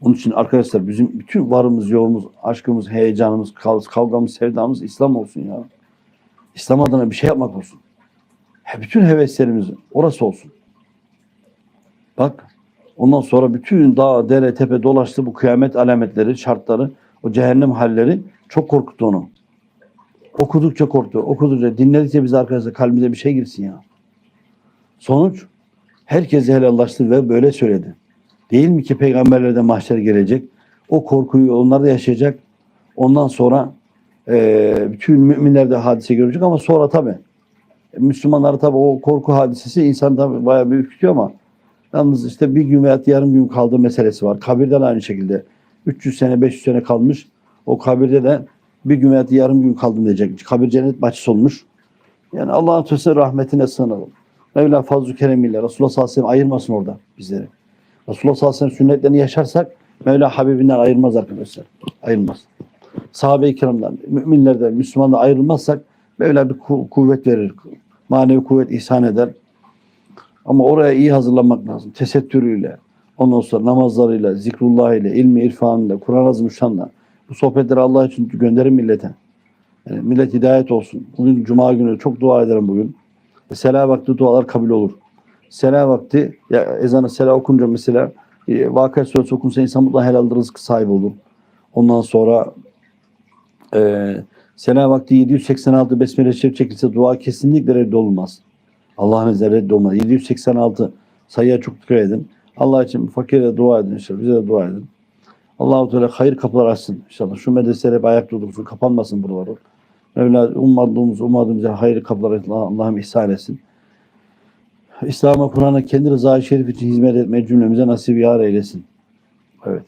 Onun için arkadaşlar bizim bütün varımız, yoğumuz, aşkımız, heyecanımız, kav- kavgamız, sevdamız İslam olsun ya. İslam adına bir şey yapmak olsun. He, bütün heveslerimiz orası olsun. Bak ondan sonra bütün dağ, dere, tepe dolaştı bu kıyamet alametleri, şartları, o cehennem halleri çok korkuttu onu. Okudukça korktu. Okudukça dinledikçe biz arkadaşlar kalbimize bir şey girsin ya. Sonuç herkesi helallaştı ve böyle söyledi. Değil mi ki peygamberlerde mahşer gelecek? O korkuyu onlar da yaşayacak. Ondan sonra eee, bütün müminler de hadise görecek ama sonra tabi Müslümanlar tabi o korku hadisesi insan tabi bayağı bir ürkütüyor ama yalnız işte bir gün veya yarım gün kaldığı meselesi var. Kabirden aynı şekilde 300 sene 500 sene kalmış. O kabirde de bir gün veya yarım gün kaldım diyecek. Kabir cennet bahçesi olmuş. Yani Allah'ın ötesine rahmetine sığınalım. Mevla fazl-ı keremiyle Resulullah sallallahu aleyhi ve sellem ayırmasın orada bizleri. Resulullah sallallahu aleyhi ve sellem sünnetlerini yaşarsak Mevla Habibinden ayırmaz arkadaşlar. Ayırmaz. Sahabe-i kiramdan, müminlerden, Müslümanlardan ayrılmazsak Mevla bir ku- kuvvet verir. Manevi kuvvet ihsan eder. Ama oraya iyi hazırlanmak lazım. Tesettürüyle, ondan sonra namazlarıyla, zikrullah ile, ilmi irfanıyla, Kur'an azimüşşanla. Bu sohbetleri Allah için gönderin millete. Yani millet hidayet olsun. Bugün Cuma günü çok dua ederim bugün. Sela vakti dualar kabul olur. Sela vakti, ya ezanı sela okunca mesela e, Vakıa Suresi okunsa insan mutlaka helal rızık sahibi olur. Ondan sonra e, sela vakti 786 Besmele Şerif çekilse dua kesinlikle reddolmaz. Allah'ın izniyle reddolmaz. 786 sayıya çok dikkat edin. Allah için fakire dua edin inşallah. Bize de dua edin. Allah-u Teala hayır kapılar açsın inşallah. Şu medreseler hep ayakta dursun. Kapanmasın buralar. Mevla ummadığımız, yer hayır kapılar. Allah'ım ihsan etsin. İslam'a, Kur'an'a kendi rızayı şerif için hizmet etmeyi cümlemize nasip yar eylesin. Evet.